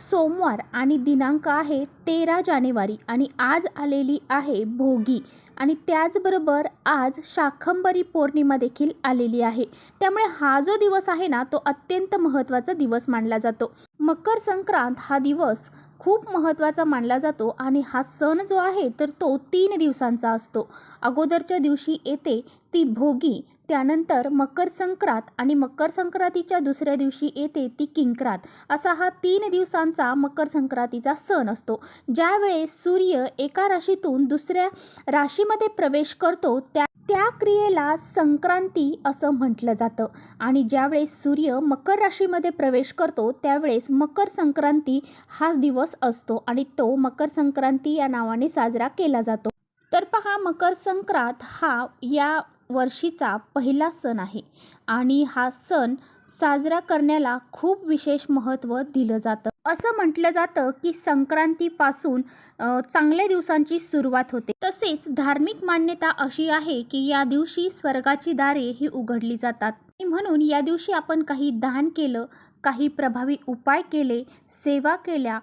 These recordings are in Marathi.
सोमवार आणि दिनांक आहे तेरा जानेवारी आणि आज आलेली आहे भोगी. आणि त्याचबरोबर आज शाखंबरी पौर्णिमा देखील आलेली आहे. त्यामुळे हा जो दिवस आहे ना तो अत्यंत महत्त्वाचा दिवस मानला जातो. मकर संक्रांत हा दिवस खूप महत्त्वाचा मानला जातो आणि हा सण जो आहे तर तो तीन दिवसांचा असतो. अगोदरच्या दिवशी येते ती भोगी त्यानंतर मकर संक्रांत आणि मकर संक्रांतीच्या दुसऱ्या दिवशी येते ती किंक्रांत. असा हा तीन दिवसांचा मकर संक्रांतीचा सण असतो. ज्यावेळेस सूर्य एका राशीतून दुसऱ्या राशीमध्ये प्रवेश करतो त्या त्या क्रियेला संक्रांती असं म्हटलं जातं. आणि ज्यावेळेस सूर्य मकर राशीमध्ये प्रवेश करतो त्यावेळेस मकर संक्रांती हा दिवस असतो आणि तो मकर संक्रांती या नावाने साजरा केला जातो. तर पहा मकर संक्रांत हा या वर्षीचा पहिला सण आहे. आणि हा सण साजरा करण्याला खूप विशेष महत्त्व दिलं जातं. असं म्हटलं जातं की संक्रांतीपासून चांगल्या दिवसांची सुरुवात होते. तसेच धार्मिक मान्यता अशी आहे की या दिवशी स्वर्गाची दारे ही उघडली जातात. म्हणून या दिवशी आपण काही दान केलं काही प्रभावी उपाय केले सेवा केल्या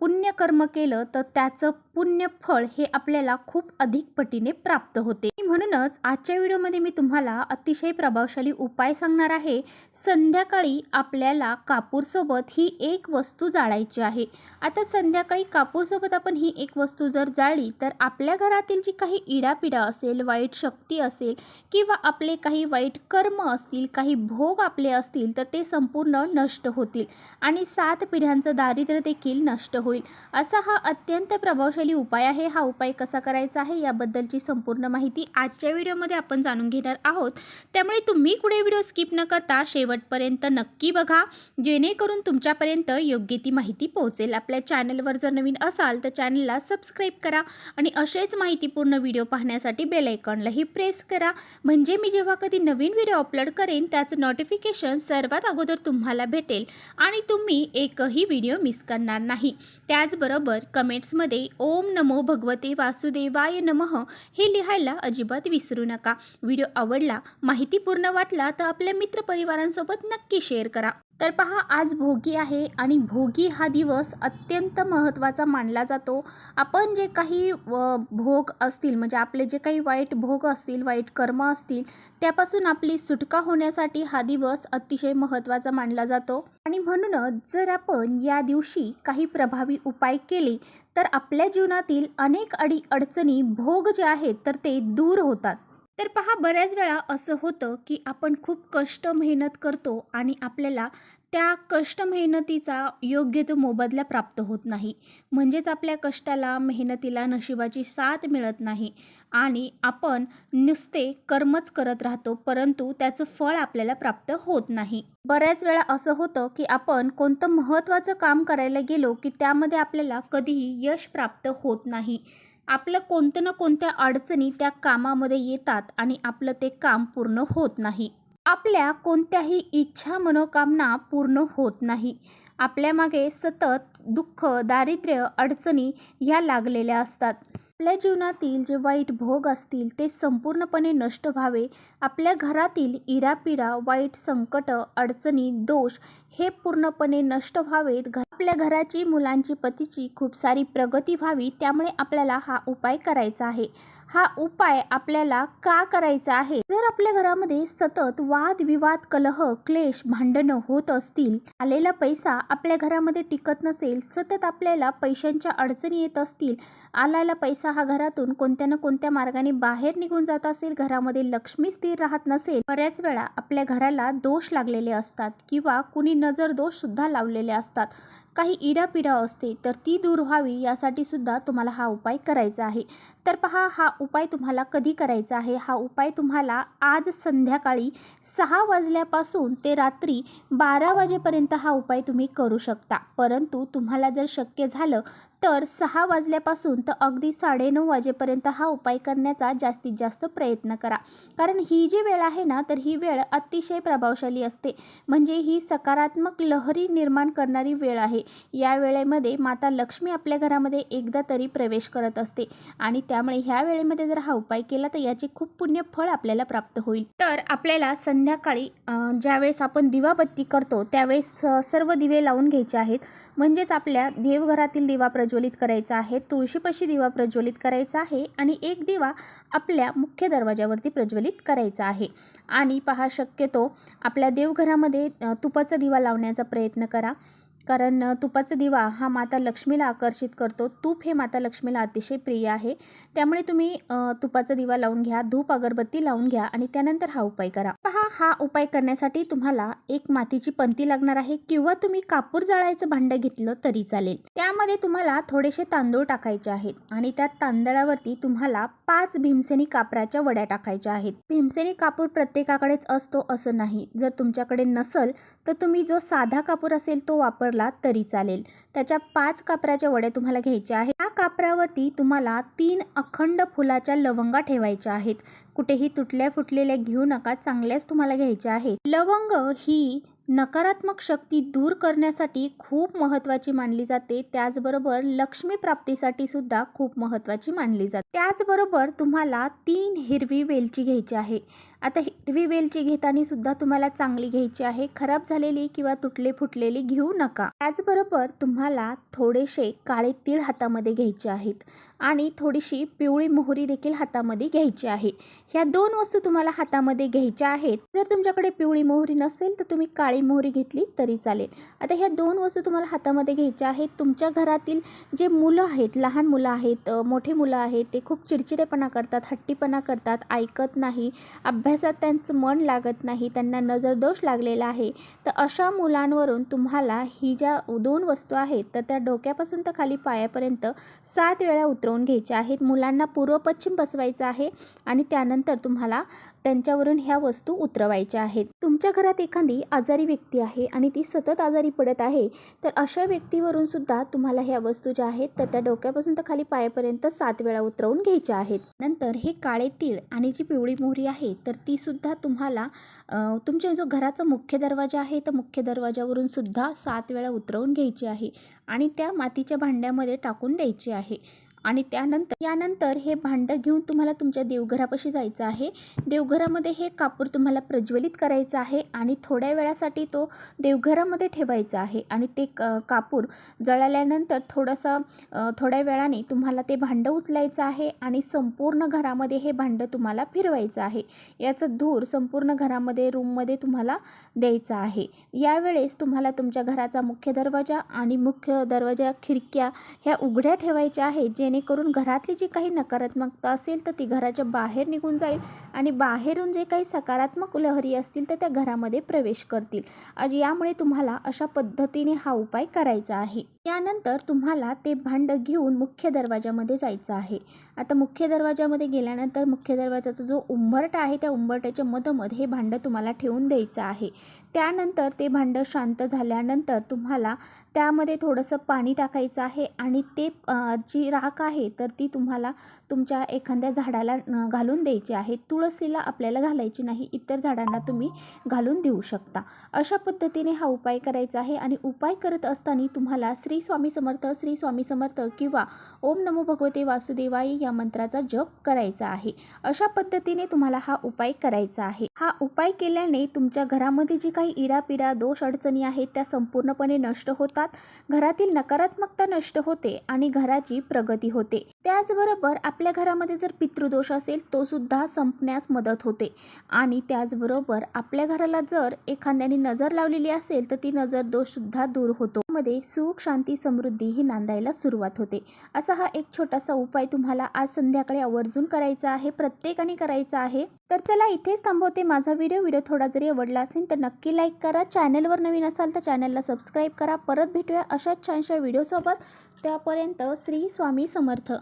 पुण्यकर्म केलं तर त्याचं पुण्य फळ हे आपल्याला खूप अधिक पटीने प्राप्त होते. म्हणूनच आजच्या व्हिडिओमध्ये मी तुम्हाला अतिशय प्रभावशाली उपाय सांगणार आहे. संध्याकाळी आपल्याला कापूरसोबत ही एक वस्तू जाळायची आहे. आता संध्याकाळी कापूरसोबत आपण ही एक वस्तू जर जाळली तर आपल्या घरातील जी काही इडापिडा असेल वाईट शक्ती असेल किंवा आपले काही वाईट कर्म असतील काही भोग आपले असतील तर ते संपूर्ण नष्ट होतील आणि सात पिढ्यांचं दारिद्र्य देखील नष्ट होईल. असा हा अत्यंत प्रभावशाली उपाय आहे हा उपाय कसा करायचा आहे याबद्दलची संपूर्ण माहिती आजच्या व्हिडिओमध्ये आपण जाणून घेणार आहोत. त्यामुळे तुम्ही कुठे व्हिडिओ स्किप न करता शेवटपर्यंत नक्की बघा जेणेकरून तुमच्यापर्यंत योग्य ती माहिती पोहोचेल. आपल्या चॅनलवर जर नवीन असाल तर चॅनलला सबस्क्राईब करा आणि असेच माहितीपूर्ण व्हिडिओ पाहण्यासाठी बेल आयकॉनलाही प्रेस करा. म्हणजे मी जेव्हा कधी नवीन व्हिडिओ अपलोड करेन त्याचं नोटिफिकेशन सर्वात अगोदर तुम्हाला भेटेल आणि तुम्ही एकही व्हिडिओ मिस करणार नाही. त्याचबरोबर कमेंट्समध्ये ओ ओम नमो भगवते वासुदेवाय नमः. हे लिहायला अजिबात विसरू नका. व्हिडिओ आवडला माहितीपूर्ण वाटला तर आपल्या मित्रपरिवारांसोबत नक्की शेअर करा. तर पहा आज भोगी आहे आणि भोगी हा दिवस अत्यंत महत्त्वाचा मानला जातो. आपण जे काही व भोग असतील म्हणजे आपले जे काही वाईट भोग असतील वाईट कर्म असतील त्यापासून आपली सुटका होण्यासाठी हा दिवस अतिशय महत्त्वाचा मानला जातो. आणि म्हणूनच जर आपण या दिवशी काही प्रभावी उपाय केले तर आपल्या जीवनातील अनेक अडी अडचणी भोग जे आहेत तर ते दूर होतात. तर पहा बऱ्याच वेळा असं होतं की आपण खूप कष्ट मेहनत करतो आणि आपल्याला त्या कष्ट मेहनतीचा योग्य तो मोबदला प्राप्त होत नाही. म्हणजेच आपल्या कष्टाला मेहनतीला नशिबाची साथ मिळत नाही आणि आपण नुसते कर्मच करत राहतो परंतु त्याचं फळ आपल्याला प्राप्त होत नाही. बऱ्याच वेळा असं होतं की आपण कोणतं महत्त्वाचं काम करायला गेलो की त्यामध्ये आपल्याला कधीही यश प्राप्त होत नाही. आपलं कोणतं ना कोणत्या अडचणी त्या कामामध्ये येतात आणि आपलं ते काम पूर्ण होत नाही. आपल्या कोणत्याही इच्छा मनोकामना पूर्ण होत नाही. आपल्यामागे सतत दुःख दारिद्र्य अडचणी ह्या लागलेल्या असतात. आपल्या जीवनातील जे वाईट भोग असतील ते संपूर्णपणे नष्ट व्हावे. आपल्या घरातील इरापिरा वाईट संकट अडचणी दोष हे पूर्णपणे नष्ट व्हावेत. घ आपल्या घराची मुलांची पतीची खूप सारी प्रगती व्हावी त्यामुळे आपल्याला हा उपाय करायचा आहे. हा उपाय आपल्याला का करायचा आहे? जर आपल्या घरामध्ये सतत वाद विवाद कलह क्लेश भांडणं होत असतील आलेला पैसा आपल्या घरामध्ये टिकत नसेल सतत आपल्याला पैशांच्या अडचणी येत असतील आलेला पैसा हा घरातून कोणत्या ना कोणत्या मार्गाने बाहेर निघून जात असेल घरामध्ये लक्ष्मी स्थिर राहत नसेल बऱ्याच वेळा आपल्या घराला दोष लागलेले असतात किंवा कुणी नजर दोष सुद्धा लावलेले असतात. काही इडापिडा असते तर ती दूर व्हावी यासाठी सुद्धा तुम्हाला हा उपाय करायचा आहे. तर पहा हा उपाय तुम्हाला कधी करायचा आहे? हा उपाय तुम्हाला आज संध्याकाळी सहा वाजल्यापासून ते रात्री बारा वाजेपर्यंत हा उपाय तुम्ही करू शकता. परंतु तुम्हाला जर शक्य झालं तर सहा वाजल्यापासून तर अगदी साडेनऊ वाजेपर्यंत हा उपाय करण्याचा जास्तीत जास्त प्रयत्न करा. कारण ही जी वेळ आहे ना तर ही वेळ अतिशय प्रभावशाली असते. म्हणजे ही सकारात्मक लहरी निर्माण करणारी वेळ आहे. आहे या वेळेमध्ये माता लक्ष्मी आपल्या घरामध्ये एकदा तरी प्रवेश करत असते. आणि त्यामुळे ह्या वेळेमध्ये जर हा उपाय केला तर याचे खूप पुण्य फळ आपल्याला प्राप्त होईल. तर आपल्याला संध्याकाळी ज्यावेळेस आपण दिवाबत्ती करतो त्यावेळेस सर्व दिवे लावून घ्यायचे आहेत. म्हणजेच आपल्या देवघरातील दिवा प्रज्वलित करायचा आहे तुळशीपाशी दिवा प्रज्वलित करायचा आहे आणि एक दिवा आपल्या मुख्य दरवाजावरती प्रज्वलित करायचा आहे. आणि पहा शक्यतो आपल्या देवघरामध्ये तुपाचा दिवा लावण्याचा प्रयत्न करा. कारण तुपाचा दिवा हा माता लक्ष्मीला आकर्षित करतो. तूप हे माता लक्ष्मीला अतिशय प्रिय आहे. त्यामुळे तुम्ही तुपाचा दिवा लावून घ्या धूप अगरबत्ती लावून घ्या आणि त्यानंतर हा उपाय करा. पहा हा उपाय करण्यासाठी तुम्हाला एक मातीची पंती लागणार आहे किंवा तुम्ही कापूर जाळायचं भांडं घेतलं तरी चालेल. त्यामध्ये तुम्हाला थोडेसे तांदूळ टाकायचे आहेत आणि त्या तांदळावरती तुम्हाला पाच भीमसेनी कापराच्या वड्या टाकायच्या आहेत. भीमसेनी कापूर प्रत्येकाकडेच असतो असं नाही. जर तुमच्याकडे नसल तर तुम्ही जो साधा कापूर असेल तो वापरला तरी चालेल. त्याच्या पाच कापराच्या वड्या तुम्हाला घ्यायच्या आहेत. त्या कापरावरती तुम्हाला तीन अखंड फुलाच्या लवंगा ठेवायच्या आहेत. कुठेही तुटल्या फुटलेल्या घेऊ नका चांगल्याच तुम्हाला घ्यायच्या आहेत. लवंग ही नकारात्मक शक्ती दूर करण्यासाठी खूप महत्त्वाची मानली जाते. त्याचबरोबर लक्ष्मी प्राप्तीसाठी सुद्धा खूप महत्त्वाची मानली जाते. त्याचबरोबर तुम्हाला तीन हिरवी वेलची घ्यायची आहे. आता हिरवी वेलची घेताना सुद्धा तुम्हाला चांगली घ्यायची आहे खराब झालेली किंवा तुटले फुटलेली घेऊ नका. त्याचबरोबर तुम्हाला थोडेसे काळे तीळ हातामध्ये घ्यायचे आहेत आणि थोडीशी पिवळी मोहरी देखील हातामध्ये घ्यायची आहे. ह्या दोन वस्तू तुम्हाला हातामध्ये घ्यायच्या आहेत. जर तुमच्याकडे पिवळी मोहरी नसेल तर तुम्ही काळी मोहरी घेतली तरी चालेल. आता ह्या दोन वस्तू तुम्हाला हातामध्ये घ्यायच्या आहेत. तुमच्या घरातील जे मुलं आहेत लहान मुलं आहेत मोठे मुलं आहेत ते खूप चिडचिडेपणा करतात हट्टीपणा करतात ऐकत नाही अभ्यास अभ्यासात त्यांचं मन लागत नाही त्यांना नजरदोष लागलेला आहे तर अशा मुलांवरून तुम्हाला ही ज्या दोन वस्तू आहेत तर त्या डोक्यापासून तर खाली पायापर्यंत सात वेळा उतरवून घ्यायच्या आहेत. मुलांना पूर्व पश्चिम बसवायचं आहे आणि त्यानंतर तुम्हाला त्यांच्यावरून ह्या वस्तू उतरवायच्या आहेत. तुमच्या घरात एखादी आजारी व्यक्ती आहे आणि ती सतत आजारी पडत आहे तर अशा व्यक्तीवरून सुद्धा तुम्हाला ह्या वस्तू ज्या आहेत तर त्या डोक्यापासून तर खाली पायापर्यंत सात वेळा उतरवून घ्यायच्या आहेत. नंतर हे काळे तीळ आणि जी पिवळी मोहरी आहे तर तीसुद्धा तुम्हाला तुमच्या जो घराचा मुख्य दरवाजा आहे तर मुख्य दरवाजावरून सुद्धा सात वेळा उतरवून घ्यायची आहे आणि त्या मातीच्या भांड्यामध्ये टाकून द्यायची आहे. आणि त्यानंतर यानंतर हे भांडं घेऊन तुम्हाला तुमच्या देवघरापाशी जायचं आहे. देवघरामध्ये हे कापूर तुम्हाला प्रज्वलित करायचं आहे आणि थोड्या वेळासाठी तो देवघरामध्ये ठेवायचा आहे. आणि ते क कापूर जळाल्यानंतर थोडंसं थोड्या वेळाने तुम्हाला ते भांडं उचलायचं आहे आणि संपूर्ण घरामध्ये हे भांडं तुम्हाला फिरवायचं आहे. याचं धूर संपूर्ण घरामध्ये रूममध्ये तुम्हाला द्यायचा आहे. यावेळेस तुम्हाला तुमच्या घराचा मुख्य दरवाजा आणि मुख्य दरवाजा खिडक्या ह्या उघड्या ठेवायच्या आहे जे जेणेकरून घरातली जी काही नकारात्मकता असेल तर ती घराच्या बाहेर निघून जाईल आणि बाहेरून जे काही सकारात्मक लहरी असतील तर त्या घरामध्ये प्रवेश करतील. आणि यामुळे तुम्हाला अशा पद्धतीने हा उपाय करायचा आहे. यानंतर तुम्हाला ते भांडं घेऊन मुख्य दरवाजामध्ये जायचं आहे. आता मुख्य दरवाजामध्ये गेल्यानंतर मुख्य दरवाजाचा जो उंबरटा आहे त्या उंबरट्याच्या मधोमध हे भांडं तुम्हाला ठेवून द्यायचं आहे. त्यानंतर ते भांडं शांत झाल्यानंतर तुम्हाला त्यामध्ये थोडंसं पाणी टाकायचं आहे आणि ते जी राख आहे तर ती तुम्हाला तुमच्या एखाद्या झाडाला घालून द्यायची आहे. तुळसीला आपल्याला घालायची नाही इतर झाडांना तुम्ही घालून देऊ शकता. अशा पद्धतीने हा उपाय करायचा आहे आणि उपाय करत असताना तुम्हाला श्री स्वामी समर्थ श्री स्वामी समर्थ किंवा ओम नमो भगवते वासुदेवाय या मंत्राचा जप करायचा आहे. अशा पद्धतीने तुम्हाला हा उपाय करायचा आहे. हा उपाय केल्याने तुमच्या घरामध्ये जी काही इडापिडा दोष अडचणी आहेत त्या संपूर्णपणे नष्ट होतात. घरातील नकारात्मकता नष्ट होते आणि घराची प्रगती होते. त्याचबरोबर आपल्या घरामध्ये जर पितृदोष असेल तो सुद्धा संपण्यास मदत होते. आणि त्याचबरोबर आपल्या घराला जर एखाद्याने नजर लावलेली असेल तर ती नजर दोषसुद्धा दूर होतो. मध्ये सुख शांती समृद्धी ही नांदायला सुरुवात होते. असा हा एक छोटासा उपाय तुम्हाला आज संध्याकाळी आवर्जून करायचा आहे प्रत्येकाने करायचा आहे. तर चला इथेच थांबवते माझा व्हिडिओ. व्हिडिओ थोडा जरी आवडला असेल तर नक्की लाईक करा. चॅनलवर नवीन असाल तर चॅनलला सबस्क्राईब करा. परत भेटूया अशाच छानशा व्हिडिओसोबत. त्यापर्यंत श्री स्वामी समर्थ.